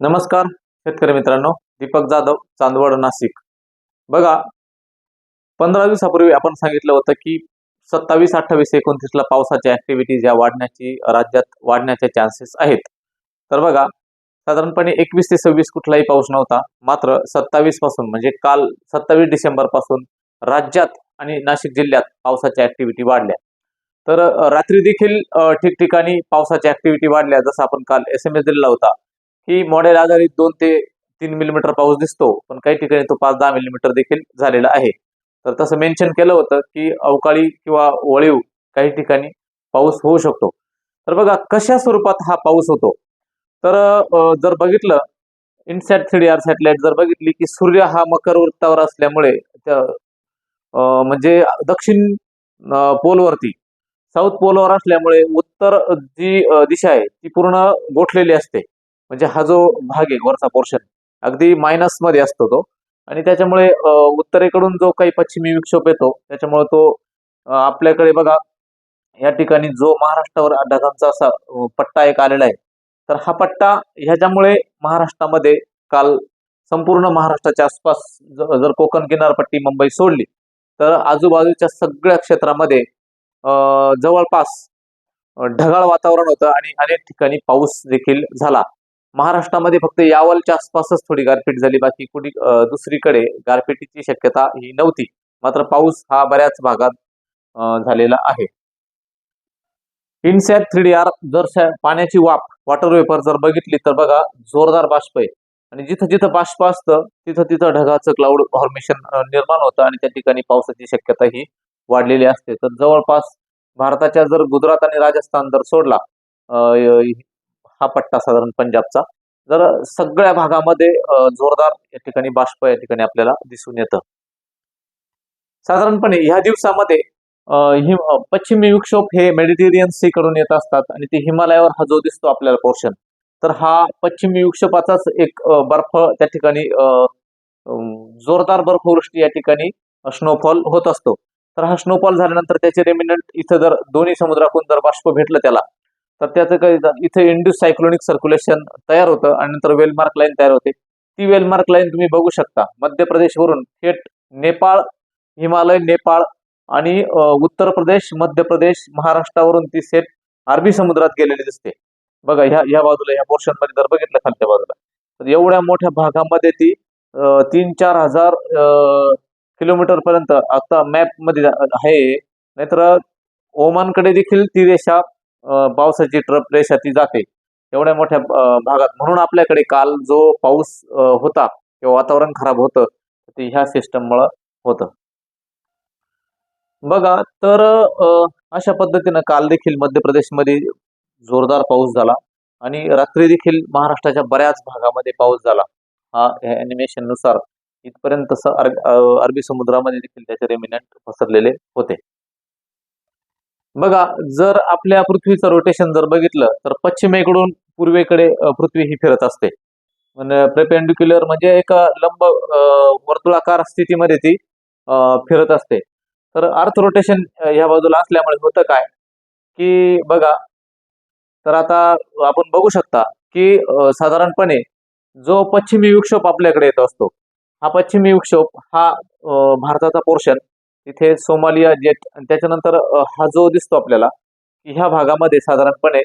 नमस्कार शेतकरी मित्रांनो. दीपक जाधव चांदवड नाशिक. बघा पंधरा दिवसापूर्वी आपण सांगितलं होतं की सत्तावीस अठ्ठावीस एकोणतीसला पावसाच्या ऍक्टिव्हिटीज या वाढण्याची राज्यात वाढण्याचे चान्सेस आहेत. तर बघा साधारणपणे एकवीस ते सव्वीस कुठलाही पाऊस नव्हता. मात्र सत्तावीसपासून म्हणजे काल सत्तावीस डिसेंबरपासून राज्यात आणि नाशिक जिल्ह्यात पावसाच्या ऍक्टिव्हिटी वाढल्या. तर रात्री देखील ठिकठिकाणी पावसाच्या ऍक्टिव्हिटी वाढल्या. जसं आपण काल एस एम एस दिलेला होता. की मॉडेल आधारित दोन ते तीन मिलीमीटर पाऊस दिसतो पण काही ठिकाणी तो पाच दहा मिलीमीटर देखील झालेला आहे. तर तसं मेन्शन केलं होतं की अवकाळी किंवा वळीव काही ठिकाणी पाऊस होऊ शकतो. तर बघा कशा स्वरूपात हा पाऊस होतो? तर जर बघितलं इनसॅट थ्री आर सॅटेलाइट जर बघितली की सूर्य हा मकर वृत्तावर असल्यामुळे म्हणजे दक्षिण पोलवरती साऊथ पोलवर असल्यामुळे उत्तर जी दिशा आहे ती पूर्ण गोठलेली असते. म्हणजे हा जो भाग आहे वरचा पोर्शन अगदी मायनसमध्ये असतो तो. आणि त्याच्यामुळे उत्तरेकडून जो काही पश्चिमी विक्षोभ येतो त्याच्यामुळे तो आपल्याकडे बघा या ठिकाणी जो महाराष्ट्रावर ढगांचा असा पट्टा एक आलेला आहे तर हा पट्टा ह्याच्यामुळे महाराष्ट्रामध्ये काल संपूर्ण महाराष्ट्राच्या आसपास जर कोकण किनारपट्टी मुंबई सोडली तर आजूबाजूच्या सगळ्या क्षेत्रामध्ये जवळपास ढगाळ वातावरण होतं आणि अनेक ठिकाणी पाऊस देखील झाला. महाराष्ट्रामध्ये फक्त यावलच्या आसपासच थोडी गारपीट झाली. बाकी कुठे दुसरीकडे गारपिटीची शक्यता ही नव्हती. मात्र पाऊस हा बऱ्याच भागात झालेला आहे. इनसॅट थ्री डी आर जर पाण्याची वाफ वॉटर वेपर जर बघितली तर बघा जोरदार बाष्प आहे. आणि जिथं जिथं बाष्प असतं तिथं तिथं ढगाचं क्लाउड फॉर्मेशन निर्माण होतं आणि त्या ठिकाणी पावसाची शक्यता ही वाढलेली असते. तर जवळपास भारताच्या जर गुजरात आणि राजस्थान जर सोडला हा पट्टा साधारण पंजाबचा. जर सगळ्या भागामध्ये जोरदार या ठिकाणी बाष्प या ठिकाणी आपल्याला दिसून येतं. साधारणपणे ह्या दिवसामध्ये हिम पश्चिमी विक्षोभ हे मेडिटेरियन सी कडून येत असतात आणि ते हिमालयावर हा जो दिसतो आपल्याला पोर्शन तर हा पश्चिमी विक्षोपाचाच एक बर्फ त्या ठिकाणी जोरदार बर्फवृष्टी या ठिकाणी स्नोफॉल होत असतो. तर हा स्नोफॉल झाल्यानंतर त्याचे रेमिनंट इथं जर दोन्ही समुद्रातून जर बाष्प भेटलं त्याला तर त्याचं काही इथे इंड्यूस सायक्लोनिक सर्क्युलेशन तयार होतं आणि नंतर वेलमार्क लाईन तयार होते. ती वेलमार्क लाईन तुम्ही बघू शकता. मध्य प्रदेशवरून थेट नेपाळ हिमालय नेपाळ आणि उत्तर प्रदेश मध्य प्रदेश महाराष्ट्रावरून ती सेट अरबी समुद्रात गेलेली दिसते. बघा ह्या ह्या बाजूला ह्या पोर्शनमध्ये जर बघितलं खालच्या बाजूला. तर एवढ्या मोठ्या भागामध्ये ती तीन चार हजार किलोमीटर पर्यंत आता मॅपमध्ये आहे. नाहीतर ओमानकडे देखील ती रेषा पावसाची ट्रप रेषा ती जाते. एवढ्या मोठ्या भागात. म्हणून आपल्याकडे काल जो पाऊस होता किंवा वातावरण खराब होतं ते ह्या सिस्टममुळं होतं. बघा तर अशा पद्धतीनं काल देखील मध्य प्रदेशमध्ये जोरदार पाऊस झाला आणि रात्री देखील महाराष्ट्राच्या बऱ्याच भागामध्ये पाऊस झाला. हा अॅनिमेशननुसार इथपर्यंत अरबी समुद्रामध्ये देखील त्याचे रेमिनंट पसरलेले होते. बघा जर आपल्या पृथ्वीचं रोटेशन जर बघितलं तर पश्चिमेकडून पूर्वेकडे पृथ्वी ही फिरत असते. प्रेपेंडिक्युलर म्हणजे, म्हणजे एक लंब वर्तुळाकार स्थितीमध्ये ती फिरत असते. तर अर्थ रोटेशन ह्या बाजूला असल्यामुळे होतं काय? की बघा तर आता आपण बघू शकता की साधारणपणे जो पश्चिमी विक्षोभ आपल्याकडे येत असतो हा पश्चिमी विक्षोभ हा भारताचा पोर्शन तिथे सोमालिया जेट आणि त्याच्यानंतर हा जो दिसतो आपल्याला की ह्या भागामध्ये साधारणपणे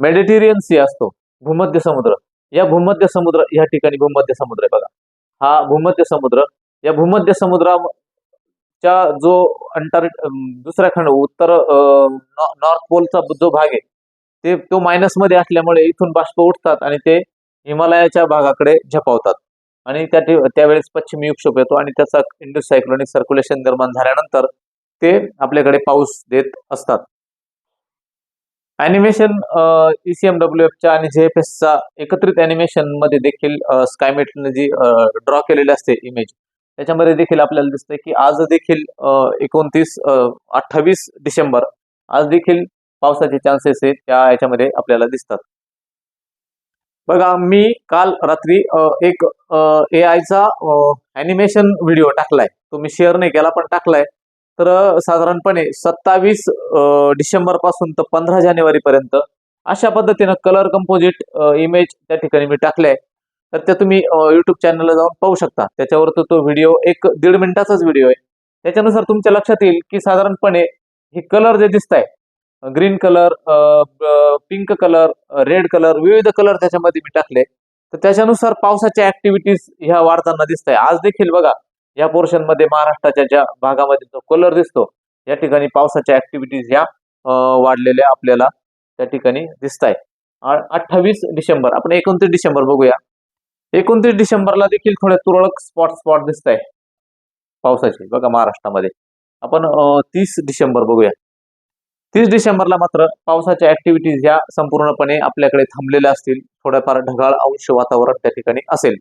मेडिटेरियन सी असतो भूमध्य समुद्र. या भूमध्य समुद्र या ठिकाणी भूमध्य समुद्र आहे बघा. हा भूमध्य समुद्र या भूमध्य समुद्राच्या जो अंटार दुसऱ्या खंड उत्तर नॉर्थ पोलचा जो भाग आहे ते तो मायनसमध्ये असल्यामुळे इथून बाष्प उठतात आणि ते हिमालयाच्या भागाकडे झपावतात. आणि त्या त्यावेळेस पश्चिम विक्षोभ येतो आणि त्याचा इंडो सायक्लोनिक सर्क्युलेशन निर्माण झाल्यानंतर ते आपल्याकडे पाऊस देत असतात. अॅनिमेशन ईसीएमडब्ल्यू च्या आणि जेएफएसचा एकत्रित अॅनिमेशनमध्ये देखील स्कायमेटने जी ड्रॉ केलेली असते इमेज त्याच्यामध्ये देखील आपल्याला दिसतंय की आज देखील एकोणतीस अठ्ठावीस डिसेंबर आज देखील पावसाचे चान्सेस आहेत त्या याच्यामध्ये आपल्याला दिसतात. बघा मी काल रात्री एक ए आयचा अॅनिमेशन व्हिडिओ टाकलाय. तो मी शेअर नाही केला पण टाकलाय. तर साधारणपणे सत्तावीस डिसेंबरपासून तर पंधरा जानेवारी पर्यंत अशा पद्धतीनं कलर कंपोजिट इमेज त्या ठिकाणी मी टाकले तर त्या तुम्ही युट्यूब चॅनलला जाऊन पाहू शकता. त्याच्यावर तो तो व्हिडिओ एक दीड मिनिटाचाच व्हिडिओ आहे. त्याच्यानुसार तुमच्या लक्षात येईल की साधारणपणे हे कलर जे दिसत आहे green colour pink colour red colour विविध कलर त्याच्यामध्ये मी टाकले. तर त्याच्यानुसार पावसाच्या ऍक्टिव्हिटीज ह्या वाढताना दिसत आहे आज देखील बघा या पोर्शनमध्ये महाराष्ट्राच्या ज्या भागामध्ये जो कलर दिसतो या ठिकाणी पावसाच्या ऍक्टिव्हिटीज ह्या वाढलेल्या आपल्याला त्या ठिकाणी दिसत आहे अठ्ठावीस डिसेंबर आपण एकोणतीस डिसेंबर बघूया. एकोणतीस डिसेंबरला देखील थोडे तुरळक स्पॉट स्पॉट दिसत आहे पावसाचे बघा महाराष्ट्रामध्ये. आपण तीस डिसेंबर बघूया. तीस डिसेंबरला मात्र पावसाच्या ऍक्टिव्हिटीज ह्या संपूर्णपणे आपल्याकडे थांबलेल्या असतील. थोड्याफार ढगाळ अंश वातावरण त्या ठिकाणी असेल.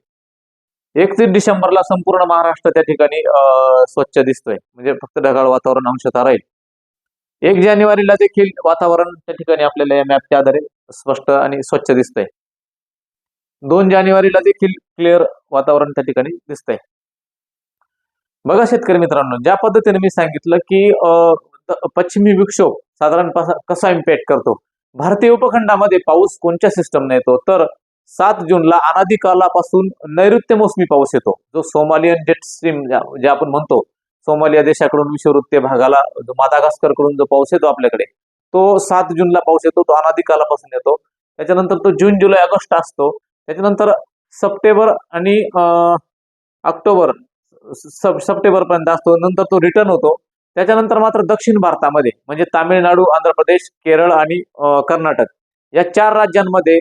एकतीस डिसेंबरला संपूर्ण महाराष्ट्र त्या ठिकाणी अं, स्वच्छ दिसतोय. म्हणजे फक्त ढगाळ वातावरण अंशतः राहील. एक जानेवारीला देखील वातावरण त्या ठिकाणी आपल्याला या मॅपच्या आधारे स्पष्ट आणि स्वच्छ दिसतंय. दोन जानेवारीला देखील क्लिअर वातावरण त्या ठिकाणी दिसतंय. बघा शेतकरी मित्रांनो ज्या पद्धतीने मी सांगितलं की अं, पश्चिमी विक्षोभ साधारण कसा इम्पॅक्ट करतो? भारतीय उपखंडामध्ये पाऊस कोणत्या सिस्टमने येतो? तर सात जूनला अनादी कालापासून नैऋत्य मोसमी पाऊस येतो जो सोमालियन जेट स्ट्रीम जे आपण म्हणतो सोमालिया देशाकडून विषुववृत्तीय भागाला जो मादागास्करकडून जो पाऊस येतो आपल्याकडे तो सात जूनला पाऊस येतो तो अनादी कालापासून येतो. त्याच्यानंतर तो जून जुलै ऑगस्ट असतो. त्याच्यानंतर सप्टेंबर आणि ऑक्टोबर सब सप्टेंबर पर्यंत असतो. नंतर तो रिटर्न होतो. त्याच्यानंतर मात्र दक्षिण भारतामध्ये म्हणजे तामिळनाडू आंध्र प्रदेश केरळ आणि कर्नाटक या चार राज्यांमध्ये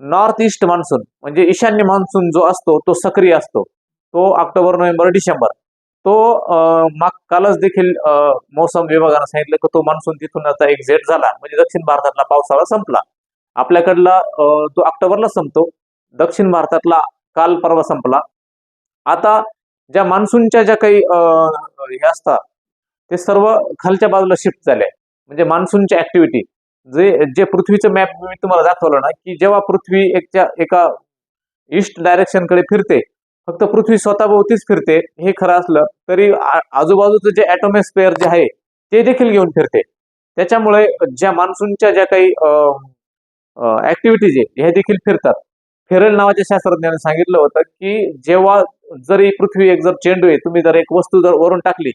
नॉर्थ ईस्ट मान्सून म्हणजे ईशान्य मान्सून जो असतो तो सक्रिय असतो. तो ऑक्टोबर नोव्हेंबर डिसेंबर. तो अं, माग कालच देखील मौसम विभागानं सांगितलं की तो मान्सून तिथून आता एक्झेट झाला म्हणजे दक्षिण भारतातला पावसाळा संपला. आपल्याकडला तो ऑक्टोबरला संपतो दक्षिण भारतातला काल परवा संपला. आता ज्या मान्सूनच्या ज्या काही हे असतात ते सर्व खालच्या बाजूला शिफ्ट झाले. म्हणजे मान्सूनच्या ऍक्टिव्हिटी जे जे पृथ्वीचं मॅप मी तुम्हाला दाखवलं ना की जेव्हा पृथ्वी एकच्या एका ईस्ट डायरेक्शनकडे फिरते फक्त पृथ्वी स्वतःभोवतीच फिरते हे खरं असलं तरी आजूबाजूचं जे ॲटोमॉस्फिअर जे आहे ते देखील घेऊन फिरते. त्याच्यामुळे ज्या मान्सूनच्या ज्या काही ऍक्टिव्हिटीज आहे ह्या देखील फिरतात. फेरल नावाच्या शास्त्रज्ञाने सांगितलं होतं की जेव्हा जरी पृथ्वी एक जर चेंडू आहे तुम्ही जर एक वस्तू जर वरून टाकली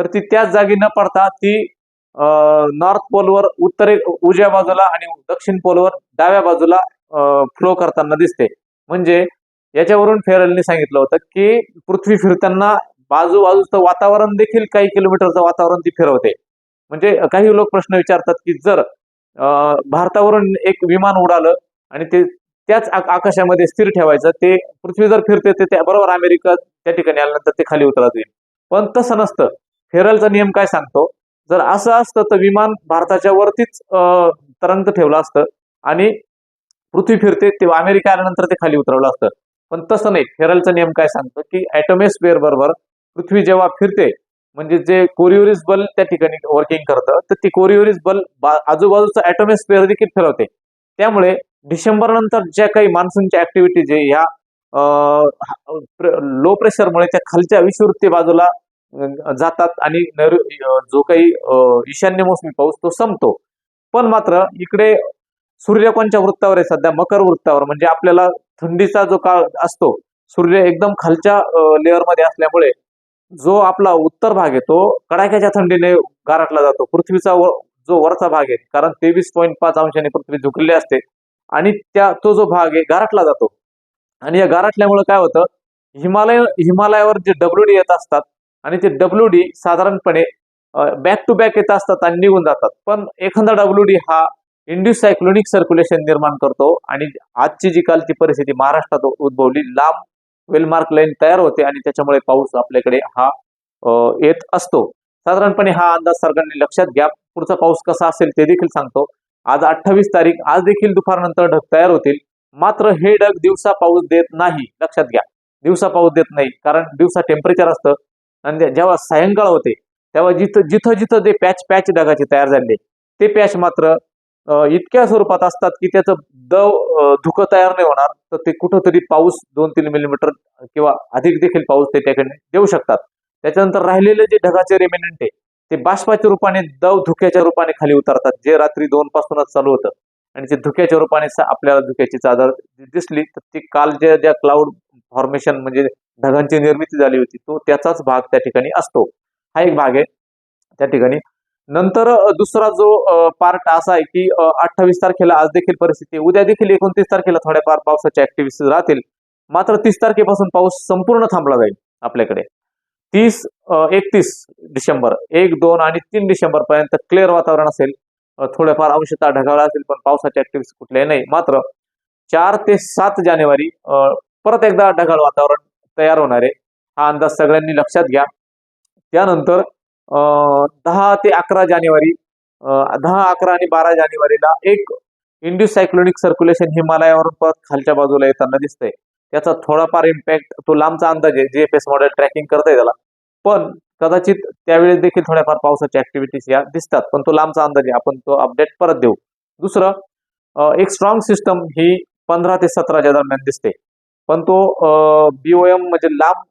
तर ती त्याच जागी न पडता ती नॉर्थ पोलवर उत्तरे उजव्या बाजूला आणि दक्षिण पोलवर डाव्या बाजूला फ्लो करताना दिसते. म्हणजे याच्यावरून फेरलनी सांगितलं होतं की पृथ्वी फिरताना बाजूबाजूचं वातावरण देखील काही किलोमीटरचं वातावरण ती फिरवते. म्हणजे काही लोक प्रश्न विचारतात की जर भारतावरून एक विमान उडालं आणि ते त्याच आकाशामध्ये स्थिर ठेवायचं ते पृथ्वी जर फिरते ते त्या बरोबर अमेरिका त्या ठिकाणी आल्यानंतर ते खाली उतरत येईल पण तसं नसतं. फेरलचा नियम काय सांगतो? जर असं असतं तर विमान भारताच्या वरतीच तरंग ठेवलं असतं आणि पृथ्वी फिरते तेव्हा अमेरिका आल्यानंतर ते खाली उतरवलं असतं. पण तसं नाही. फेरलचा नियम काय सांगतो की ॲटोमॉस्फिअर बरोबर पृथ्वी जेव्हा फिरते म्हणजे जे कोरिओरिस बल त्या ठिकाणी वर्किंग करतं तर ती कोरिओरिस बल आजूबाजूचं ॲटोमॉस्फिअर देखील फिरवते. त्यामुळे डिसेंबर नंतर ज्या काही मान्सूनच्या ऍक्टिव्हिटीज आहे ह्या लो प्रेशरमुळे त्या खालच्या विषुवृत्ती बाजूला जातात आणि जो काही ईशान्य मोसमी पाऊस तो संपतो. पण मात्र इकडे सूर्य कोणच्या वृत्तावर आहे? सध्या मकर वृत्तावर. म्हणजे आपल्याला थंडीचा जो काळ असतो सूर्य एकदम खालच्या लेअरमध्ये असल्यामुळे जो आपला उत्तर भाग आहे तो कडाक्याच्या थंडीने गारटला जातो. पृथ्वीचा वर- जो वरचा भाग आहे कारण तेवीस पॉईंट पाच अंशाने पृथ्वी झुकलेली असते आणि त्या तो जो भाग आहे गारटला जातो. आणि या गारटल्यामुळे काय होतं? हिमालय हिमालयावर जे डब्ल्यू डी येत असतात आणि ते डब्ल्यू डी साधारणपणे बॅक टू बॅक येत असतात आणि निघून जातात. पण एखादा डब्ल्यू डी हा इंड्यूस सायक्लोनिक सर्क्युलेशन निर्माण करतो आणि आजची जी कालची परिस्थिती महाराष्ट्रात उद्भवली लांब वेलमार्क लाईन तयार होते आणि त्याच्यामुळे पाऊस आपल्याकडे हा येत असतो. साधारणपणे हा अंदाज सरकारने लक्षात घ्या. पुढचा पाऊस कसा असेल ते देखील सांगतो. आज अठ्ठावीस तारीख आज देखील दुपारनंतर ढग तयार होतील. मात्र हे ढग दिवसा पाऊस देत नाही. लक्षात घ्या. दिवसा पाऊस देत नाही. कारण दिवसा टेम्परेचर असतं. आणि जेव्हा सायंकाळ होते तेव्हा जिथं जिथं जिथं ते पॅच पॅच ढगाचे तयार झाले ते पॅच मात्र इतक्या स्वरूपात असतात की त्याचं दव धुकं तयार नाही होणार तर ते कुठंतरी पाऊस दोन तीन मिलीमीटर किंवा अधिक देखील पाऊस ते त्याकडे देऊ शकतात. त्याच्यानंतर राहिलेले जे ढगाचे रेमिनंट आहे ते बाष्पाच्या रूपाने दव धुक्याच्या रूपाने खाली उतरतात जे रात्री दोन पासूनच चालू होतं. आणि ते धुक्याच्या रूपाने आपल्याला धुक्याची चादर दिसली तर ती काल ज्या ज्या क्लाउड फॉर्मेशन म्हणजे ढगांची निर्मिती झाली होती तो त्याचाच भाग त्या ठिकाणी असतो. हा एक भाग आहे. त्या ठिकाणी नंतर दुसरा जो पार्ट असा आहे की अठ्ठावीस तारखेला आज देखील परिस्थिती उद्या देखील एकोणतीस तारखेला थोड्याफार पावसाच्या ऍक्टिव्हिटीज राहतील. मात्र तीस तारखेपासून पाऊस संपूर्ण थांबला जाईल आपल्याकडे. तीस एकतीस डिसेंबर एक दोन आणि तीन डिसेंबर पर्यंत क्लिअर वातावरण असेल. थोड्याफार अंशता अंशतः ढगाळ असेल पण पावसाच्या ऍक्टिव्हिटीज कुठल्याही नाही. मात्र चार ते सात जानेवारी परत एकदा ढगाळ वातावरण तयार होणार आहे. हा अंदाज सगळ्यांनी लक्षात घ्या. त्यानंतर अ, दहा ते अकरा जानेवारी दहा अकरा आणि बारा जानेवारीला एक इंड्यूस सायक्लोनिक सर्क्युलेशन हिमालयावरून परत खालच्या बाजूला येताना दिसतंय. त्याचा थोडाफार इम्पॅक्ट तो लांबचा अंदाज आहे. जीएफएस मॉडेल ट्रॅकिंग करतंय त्याला. पण कदाचित त्यावेळेस देखील थोड्याफार पावसाच्या ऍक्टिव्हिटीज या दिसतात. पण तो लांबचा अंदाज आहे. आपण तो अपडेट परत देऊ. दुसरं एक स्ट्रॉंग सिस्टम ही पंधरा ते सतराच्या दरम्यान दिसते. पण तो बीओएम म्हणजे लांब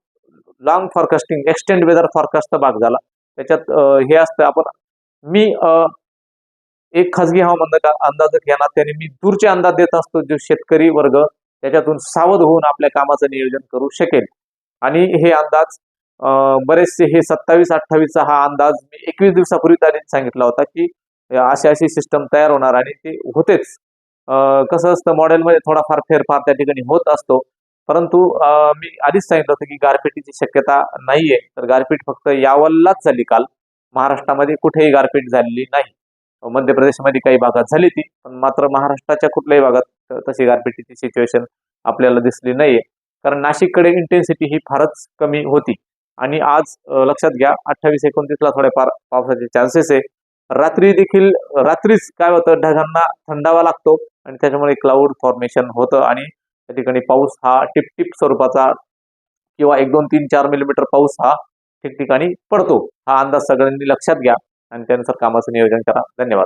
लॉंग फॉरकास्टिंग एक्सटेंड वेदर फॉरकास्टचा भाग झाला. त्याच्यात हे असतं आपण मी अ, एक खाजगी हवामान अंदाज- घेणार त्याने मी दूरचे अंदाज देत असतो जो शेतकरी वर्ग त्याच्यातून सावध होऊन आपल्या कामाचं नियोजन करू शकेल. आणि हे अंदाज बरेचसे हे सत्तावीस अठ्ठावीसचा हा अंदाज मी एकवीस दिवसापूर्वी त्यांनी सांगितला होता की अशी अशी सिस्टम तयार होणार आणि ते होतेच. कसं असतं मॉडेलमध्ये थोडाफार फेरफार त्या ठिकाणी होत असतो. परंतु मी आधीच सांगितलं होतं की गारपीटीची शक्यता नाहीये. तर गारपीट फक्त यावललाच झाली काल. महाराष्ट्रामध्ये कुठेही गारपीट झालेली नाही. मध्य प्रदेशमध्ये काही भागात झाली ती पण मात्र महाराष्ट्राच्या कुठल्याही भागात तशी गारपिटीची सिच्युएशन आपल्याला दिसली नाहीये. कारण नाशिककडे इंटेन्सिटी ही फारच कमी होती. आणि आज लक्षात घ्या अठ्ठावीस एकोणतीसला थोड्याफार पावसाचे चान्सेस आहे. रात्री देखील रात्रीच काय होतं ढगांना थंडावा लागतो आणि त्याच्यामुळे क्लाउड फॉर्मेशन होतं आणि त्या ठिकाणी पाऊस हा टिपटिप स्वरूपाचा किंवा एक दोन तीन चार मिलीमीटर पाऊस हा ठिकठिकाणी पडतो. हा अंदाज सगळ्यांनी लक्षात घ्या आणि त्यानुसार कामाचं नियोजन करा. धन्यवाद.